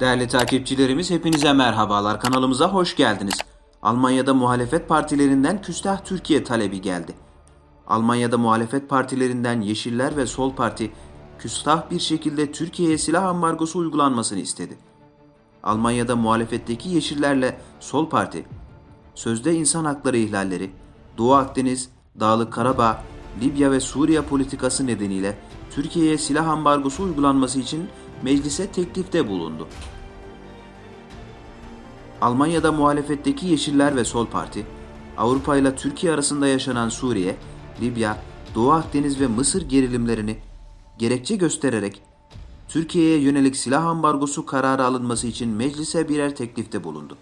Değerli takipçilerimiz hepinize merhabalar. Kanalımıza hoş geldiniz. Almanya'da muhalefet partilerinden Küstah Türkiye talebi geldi. Almanya'da muhalefet partilerinden Yeşiller ve Sol Parti küstah bir şekilde Türkiye'ye silah ambargosu uygulanmasını istedi. Almanya'da muhalefetteki Yeşillerle Sol Parti sözde insan hakları ihlalleri, Doğu Akdeniz, Dağlık Karabağ, Libya ve Suriye politikası nedeniyle Türkiye'ye silah ambargosu uygulanması için meclise teklifte bulundu. Almanya'da muhalefetteki Yeşiller ve Sol Parti, Avrupa ile Türkiye arasında yaşanan Suriye, Libya, Doğu Akdeniz ve Mısır gerilimlerini gerekçe göstererek Türkiye'ye yönelik silah ambargosu kararı alınması için meclise birer teklifte bulundu.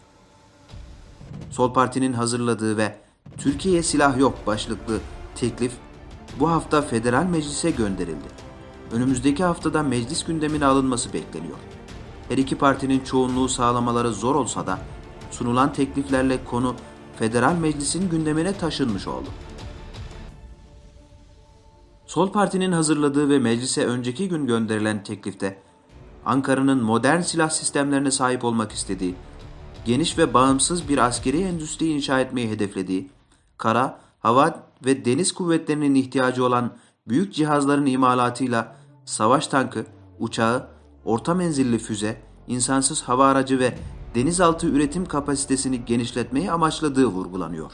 Sol Parti'nin hazırladığı ve Türkiye'ye silah yok başlıklı teklif bu hafta federal meclise gönderildi. Önümüzdeki haftada meclis gündemine alınması bekleniyor. Her iki partinin çoğunluğu sağlamaları zor olsa da sunulan tekliflerle konu federal meclisin gündemine taşınmış oldu. Sol Parti'nin hazırladığı ve meclise önceki gün gönderilen teklifte Ankara'nın modern silah sistemlerine sahip olmak istediği, geniş ve bağımsız bir askeri endüstri inşa etmeyi hedeflediği, kara, hava ve deniz kuvvetlerinin ihtiyacı olan büyük cihazların imalatıyla savaş tankı, uçağı, orta menzilli füze, insansız hava aracı ve denizaltı üretim kapasitesini genişletmeyi amaçladığı vurgulanıyor.